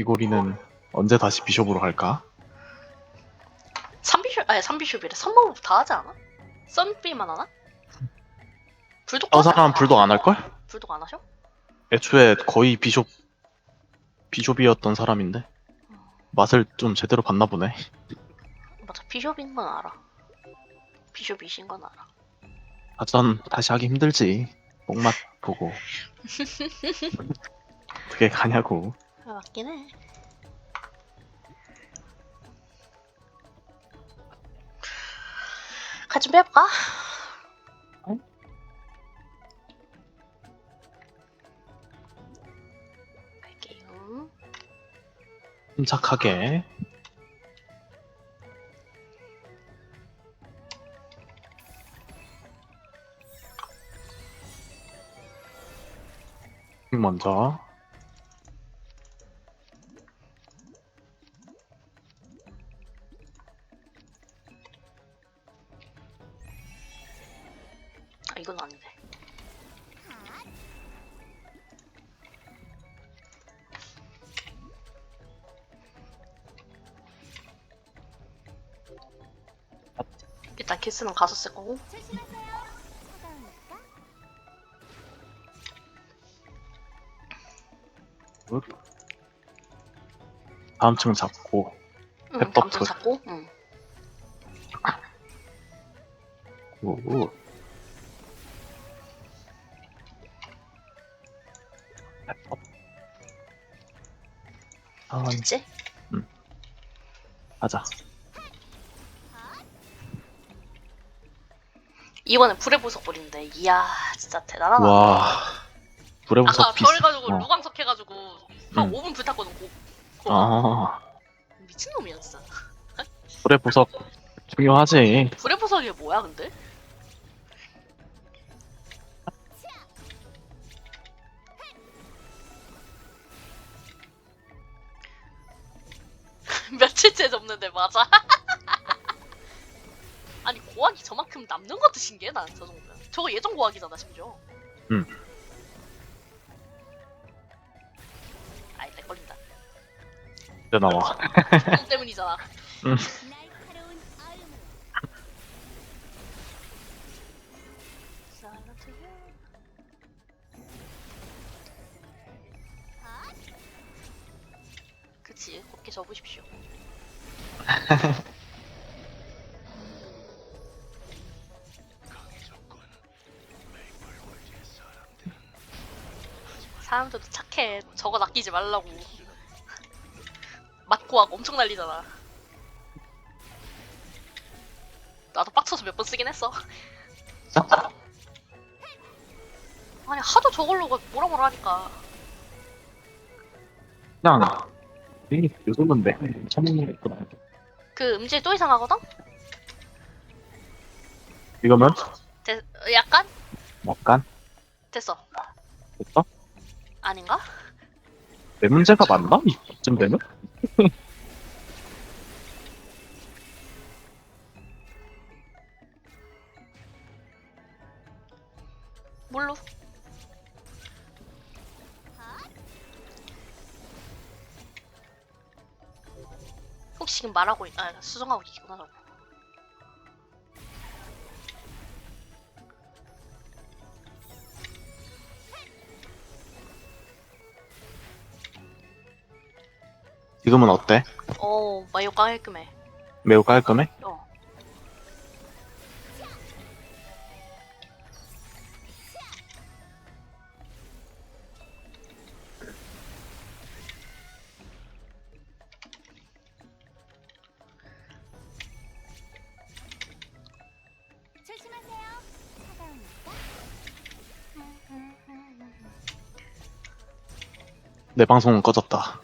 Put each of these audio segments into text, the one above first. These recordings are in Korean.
이고리는 언제 다시 비숍으로 갈까? 3비숍 아니 3비숍이래 선마법 다 하지 않아? 썬비만 하나? 불독 어 사람 불독 안 할걸? 불독 안 하셔? 애초에 거의 비숍 비숍이었던 사람인데 맛을 좀 제대로 봤나 보네. 맞아 비숍인 건 알아 비숍이신 건 알아 아전 다시 하기 힘들지. 뽕맛 보고 어떻게 가냐고. 아, 맞긴 해 같이 좀 해볼까? 응? 갈게요 침착하게. 먼저 일단 키스는 가서 쓸 거고 다음 층 잡고 응 펫버프. 감정 잡고 응 오. 아, 됐지? 하자. 이번엔 불의 보석 버린데 이야 진짜 대단하다 와. 불의 아까 보석 비슷. 별해가지고 어. 루광석 해가지고 한 응. 5분 불 탔거든 고, 고. 아, 미친놈이야 진짜 불의 보석 중요하지. 불의 보석이 뭐야 근데? 며칠째 접는데 맞아 고학이 저만큼 남는 것도 신기해 난저 정도면. 저거 예전 고학이잖아 심지어. 응. 아이 렉 걸린다. 이제 나와. 형 때문이잖아. 날카로운 아음으로 그치 곱게 접으십시오 사람들도 착해. 저거 낚이지 말라고. 맞고 하고 엄청 난리잖아. 나도 빡쳐서 몇 번 쓰긴 했어. 아니 하도 저걸로 뭐라 뭐라 하니까. 그냥 이 요즘인데. 처먹는 거 있구나. 그 음질 또 이상하거든? 이거면? 데, 약간? 약간? 됐어. 됐어? 아닌가? 내 문제가 맞나? 이쯤 되면? 뭘로? 혹시 지금 말하고 있, 아 수정하고 있구나 저거 지금은 어때? 어 마이오 깔끔해 매우 깔끔해? 어 조심하세요. 차가우니까 내 방송은 꺼졌다.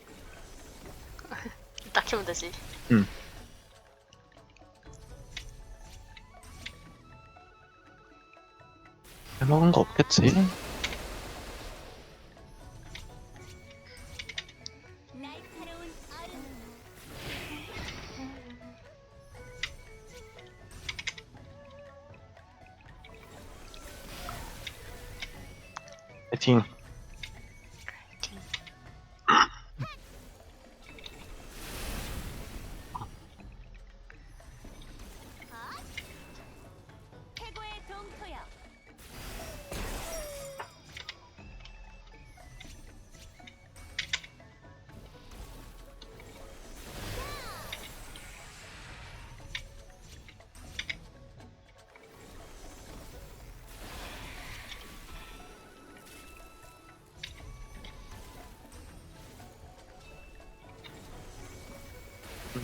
딱 키면 되지 해먹은 거 없겠지? 파이팅.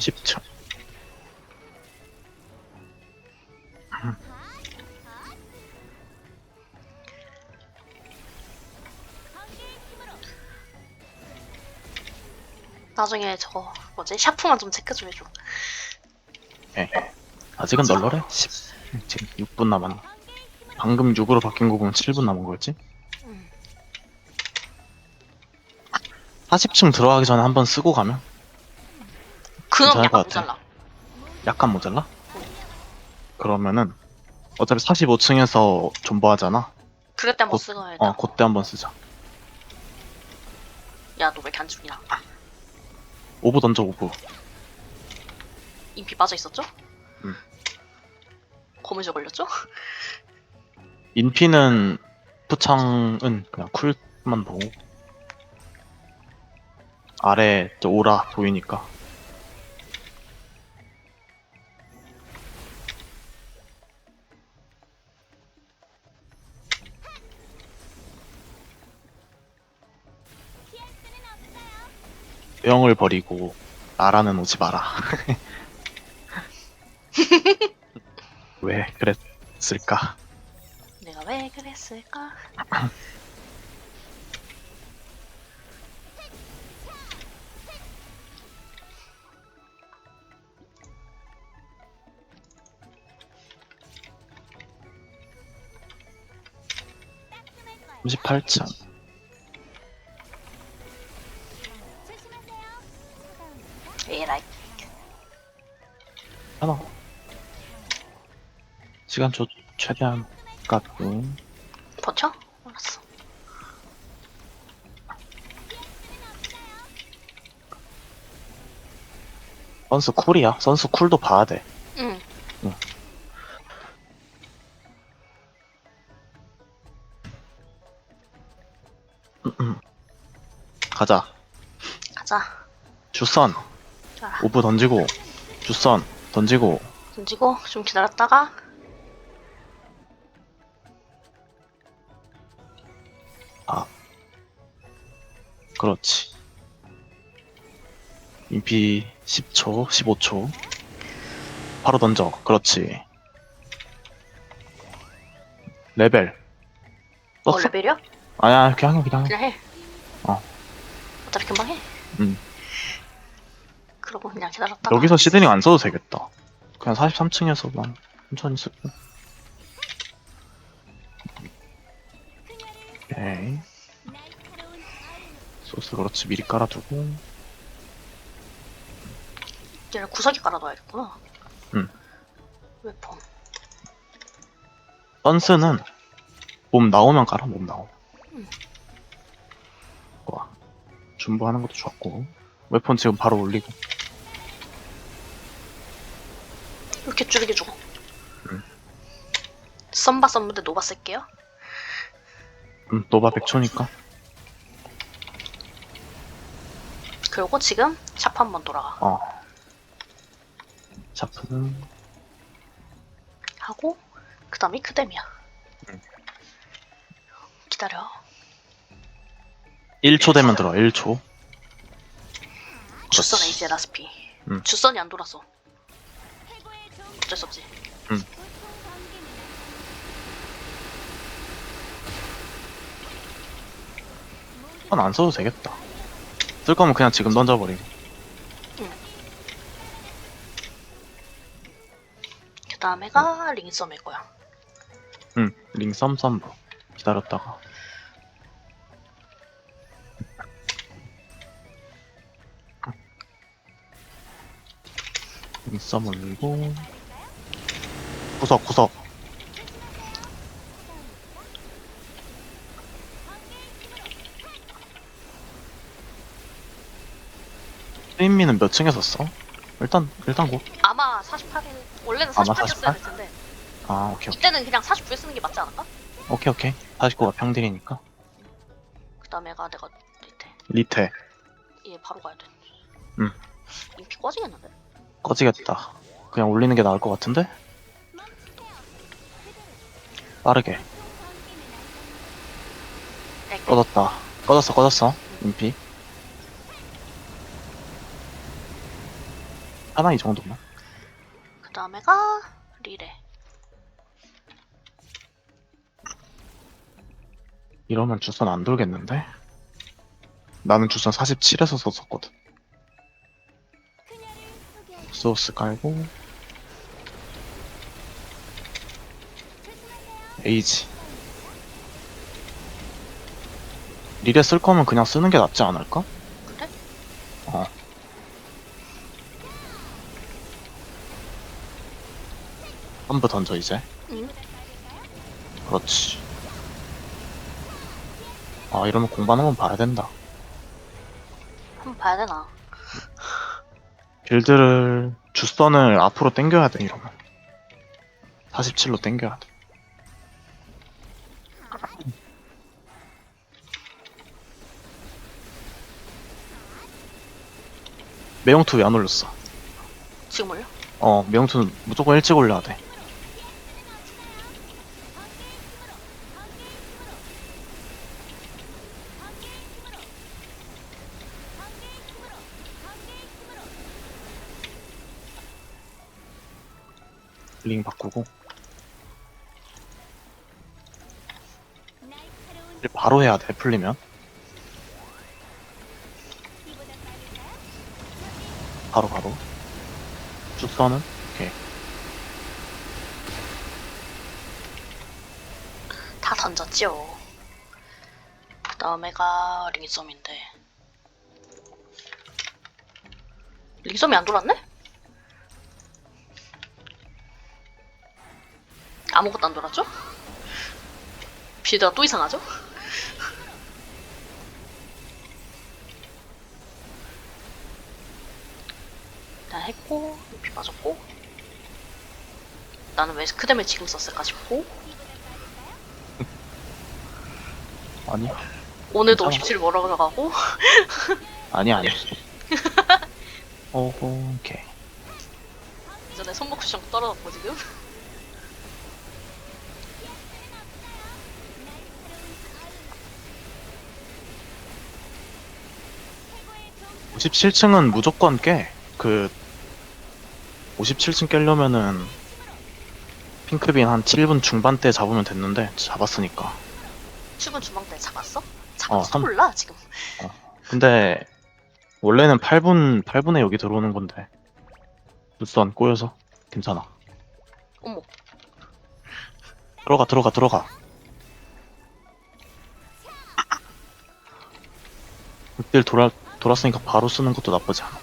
30층. 번개의 힘으로 나중에 저거 뭐지 샤프만 좀 체크 좀 해줘. 예. 아직은 널널해? 10. 지금 6분 남았네. 번개의 힘으로 방금 6으로 바뀐 거 보면 7분 남은 거였지? 음. 40층 들어가기 전에 한번 쓰고 가면 괜찮을 약간 것 같아. 모자라. 약간 모자라? 그러면은 어차피 45층에서 존버하잖아. 그럴 때 한번 곧- 쓰고 해야 돼. 어, 그때 한번 쓰자. 야, 너 왜 이렇게 안 죽냐? 오브 던져 오브. 인피 빠져 있었죠? 음. 거미줄 걸렸죠? 인피는 푸창은 그냥 쿨만 보고 아래 저 오라 보이니까 영을 버리고 나라는 오지 마라. 왜 그랬을까? 내가 왜 그랬을까? 따끔할 거예요. 38층 시간 초 최대한 깎고 버텨? 알았어. 선수 쿨이야 선수 쿨도 봐야 돼 응. 가자 가자. 주선. 오브 던지고 주선 던지고 던지고 좀 기다렸다가 그렇지 인피 10초 15초 바로 던져 그렇지 레벨 어 떴어? 레벨이야? 아니야 그냥 해 그냥 해 그냥 해. 어. 어차피 금방 해. 음. 그러고 그냥 기다렸다가 여기서 시드닝 안 써도 되겠다 그냥 43층에서만 천천히 쓰고 오케이 날카로운 얼음 소스 그렇지 미리 깔아두고 얘를 구석에 깔아둬야겠구나. 응. 웨폰. 선스는 몸 나오면 깔아 몸 나오면 음. 와 준비하는 것도 좋았고 웨폰 지금 바로 올리고 이렇게 줄이게 주고. 응. 썸바 썸무대 노바 쓸게요. 음, 노바 100초니까 그리고 지금 샵 한 번 돌아가. 어 샤프는 하고 그 다음이 크뎀이야. 응. 기다려. 1초 되면 들어 1초 주선 그렇지. 에이지 라스피. 응. 주선이 안 돌았어. 어쩔 수 없지. 보통 번개는 그건 안 써도 되겠다 쓸 거면 그냥 지금 던져버리고. 그 다음에가 링썸일 거야. 응 링 썸 썸브 기다렸다가. 링 썸 올리고. 구석 구석 스인미는 몇 층에서 써? 일단 일단 고. 아마 48일 원래는 아마 48이었어야 48? 될 텐데 아 오케이 이때는 그냥 49에 쓰는 게 맞지 않을까? 오케이 오케이 49가 평딜이니까 그 다음에가 내가 밑에 리테 얘 바로 가야 돼. 응. 인피 꺼지겠는데? 꺼지겠다. 그냥 올리는 게 나을 것 같은데? 빠르게 네, 꺼졌다. 꺼졌어 꺼졌어 인피 하나 이 정도만. 그 다음에가 리레. 이러면 주선 안 돌겠는데? 나는 주선 47에서 썼었거든. 소스 깔고. 에이지. 리레 쓸 거면 그냥 쓰는 게 낫지 않을까? 그래? 어. 한부 던져 이제. 응. 그렇지. 아 이러면 공부하는 건 봐야 된다. 한번 봐야 되나? 빌드를 주선을 앞으로 당겨야 돼 이러면. 47로 당겨야 돼. 매용투 왜 안 올렸어? 지금 올려? 어 매용투는 무조건 일찍 올려야 돼. 링 바꾸고 바로 해야 돼 풀리면? 바로 바로 주선은 오케이 다 던졌지요. 그 다음에가 링썸인데. 링썸이 안 돌았네? 아무것도 안 돌았죠? 빌드가 또 이상하죠? 일단 했고, 피 빠졌고. 나는 왜 스크댐을 지금 썼을까 싶고. 아니 오늘도 괜찮아. 57 멀어가고 아니 아니 오호 오케이 이전에 손목 쿠션 떨어졌고 지금 최고의 종 57층은 무조건 깨 그 57층 깨려면은 핑크빈 한 7분 중반대 잡으면 됐는데 잡았으니까. 출근 주방 때 잡았어? 잡았어? 어, 삼- 몰라 지금. 근데 원래는 8분 8분에 여기 들어오는 건데. 뉴스 안 꼬여서 괜찮아. 어머. 들어가 들어가 들어가. 극딜 돌아, 돌았으니까 바로 쓰는 것도 나쁘지 않아.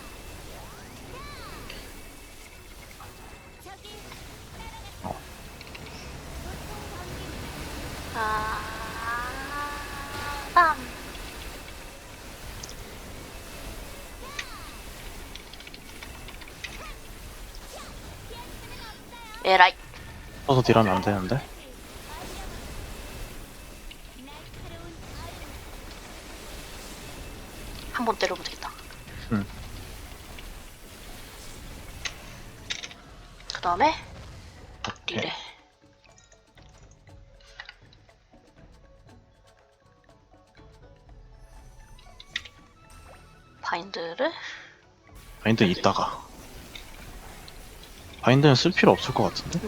아... 빰. 에라이. 써서 딜하면 안 되는데 날카로운 한 번 때려보면 되겠다 응. 그 다음에. 리레. 바인드를 바인드 있다가. 바인드는 쓸 필요 없을 것 같은데?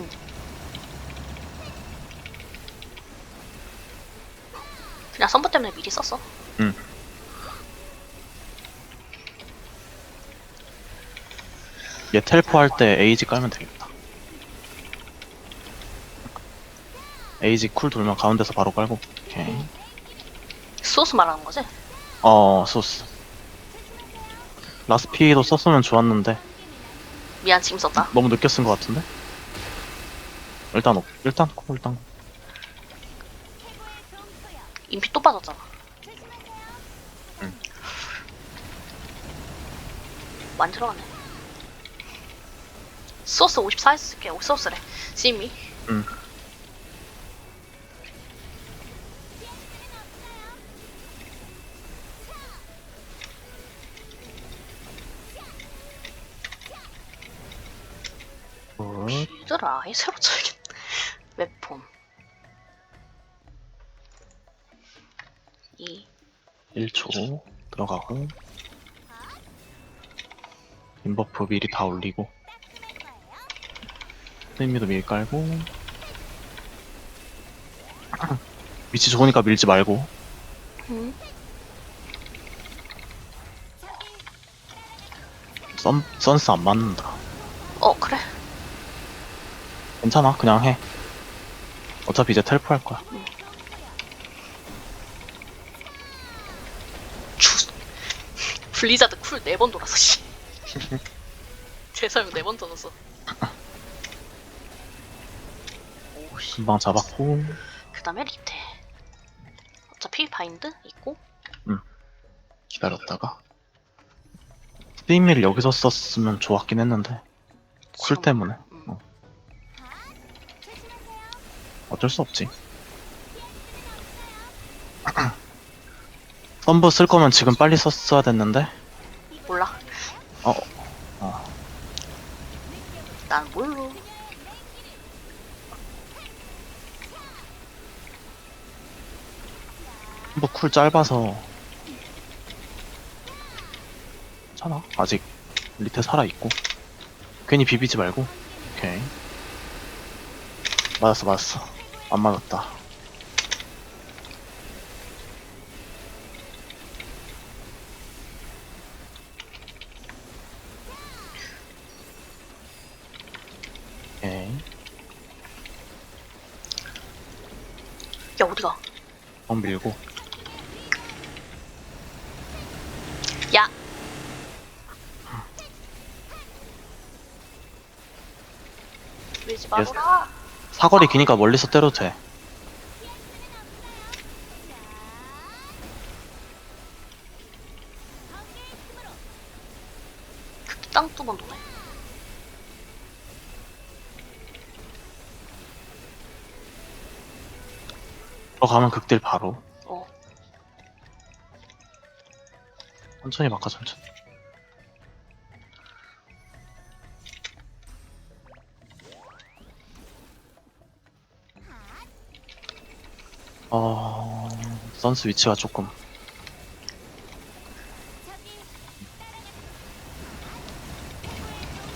그냥 선보 때문에 미리 썼어. 응. 얘 텔포 할 때 에이지 깔면 되겠다 에이지 쿨 돌면 가운데서 바로 깔고. 오케이. 소스 말하는 거지? 어 소스. 라스피도 썼으면 좋았는데. 미안 지금 썼다. 너무 늦게 쓴 것 같은데? 일단 오- 일단 코 일단 종소야 인피 또 빠졌잖아. 응. 많이 들어가네. 소스 54 했을게. 오 소스래. 심이 응. 굿. 이들 아예 새로 쳐야겠다 웹폼 2 1초 들어가고 인버프 미리 다 올리고 스님미도 미리 깔고 위치 좋으니까 밀지 말고 음. 선, 선스 안 맞는다 어 그래. 괜찮아 그냥 해 어차피 이제 텔포 할 거야 주. 블리자드 쿨 네 번 돌아서 씨. 제사용 네번. 오씨. 금방 잡았고 그다음에 리테. 어차피 바인드 있고. 기다렸다가 스님미를 여기서 썼으면 좋았긴 했는데 쿨 지금- 때문에 어. 어쩔 수 없지 썸브 쓸 거면 지금 빨리 썼어야 됐는데 몰라. 어, 어. 난 뭘로. 썸브 쿨 짧아서 괜찮아 아직 리테 살아있고 괜히 비비지 말고 오케이 맞았어 맞았어 안 맞았다 오케이 야 어디가? 뻥 밀고 야. 밀지 마라. 사거리 기니까 멀리서 때려도 돼땅두번 도네. 들어가면 극딜 바로 어. 천천히 바꿔 천천히 어... 선스 위치가 조금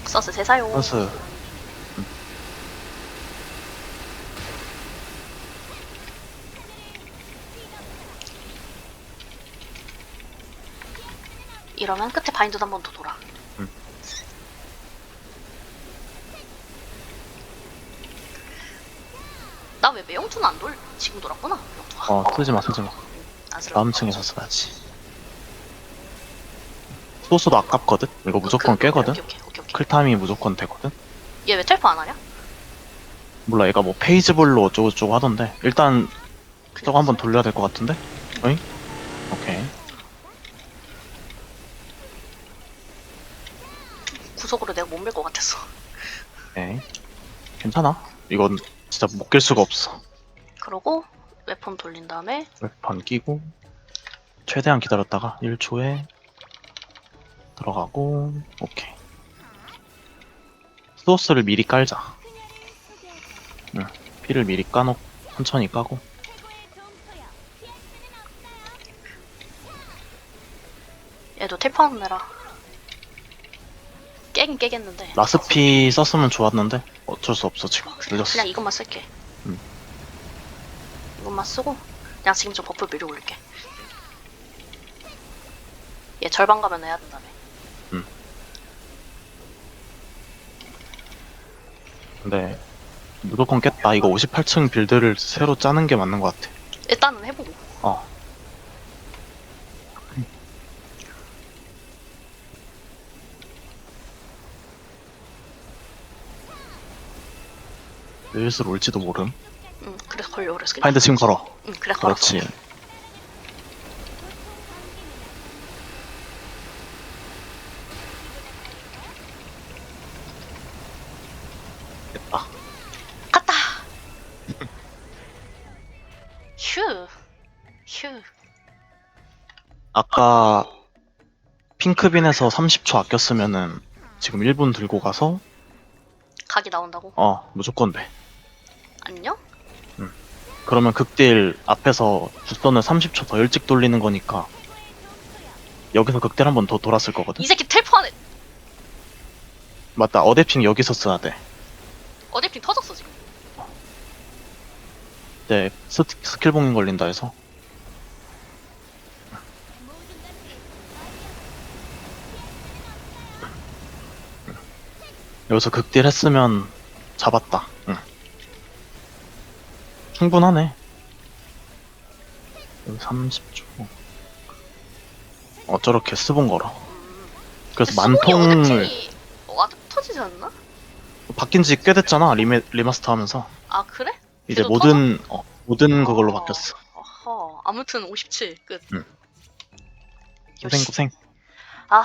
서스 제사용. 선스 이러면 끝에 바인드 한번 더 돌아. 음. 나 왜 매형투는 안 돌? 지금 돌았구나. 매형투가. 어 쓰지마 쓰지마 안쓰러워. 다음 층에서 써야지 소스도 아깝거든? 이거 무조건 깨거든? 오케이 오케이 오케이. 오케이. 클타임이 무조건 되거든? 얘왜 텔포 안 하냐? 몰라 얘가 뭐 페이지블로 어쩌고저쩌고 하던데 일단 저거 한번 돌려야 될 것 같은데? 어잉? 오케이 구석으로 내가 못 밀 것 같았어. 오케이 괜찮아 이건 진짜 못 깰 수가 없어. 그러고 웨폰 돌린 다음에 웹판 끼고 최대한 기다렸다가 1초에 들어가고 오케이. 소스를 미리 깔자. 응 피를 미리 까놓고 천천히 까고. 얘도 텔포하는 애라 깨긴 깨겠는데 라스피 썼으면 좋았는데 어쩔 수 없어 지금 늦었어 그냥 이것만 쓸게. 음. 이것만 쓰고 그냥 지금 좀 버프 미리 올릴게. 얘 절반 가면 해야 된다며. 근데 무조건 깼다 이거 58층 빌드를 새로 짜는 게 맞는 것 같아 일단은 해보고. 어 슬슬 올지도 모름 응, 그래서 걸려 그래서 그냥. 파인드 지금 걸어 응, 그래 걸어. 그렇지 됐다 갔다. 휴, 휴. 아까 핑크빈에서 30초 아꼈으면은 지금 1분 들고 가서 각이 나온다고. 어 무조건 돼 안녕? 그러면 극딜 앞에서 주선을 30초 더 일찍 돌리는 거니까 여기서 극딜 한 번 더 돌았을 거거든 이 새끼 텔포하네. 맞다 어댑팅 여기서 써야 돼 어댑팅 터졌어 지금. 네, 스, 스킬 봉인 걸린다 해서 여기서 극딜 했으면 잡았다 응. 충분하네 여기 30초 어 저렇게 스본 음. 그래서 만통을 아직 터지지 않나? 바뀐 지 꽤 됐잖아 리메, 리마스터 하면서 아 그래? 이제 걔도 모든 어, 모든 그걸로 어. 바뀌었어 어허. 아무튼 57 끝. 응. 고생 역시. 고생 아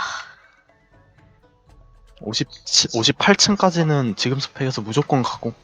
50, 58층까지는 지금 스펙에서 무조건 가고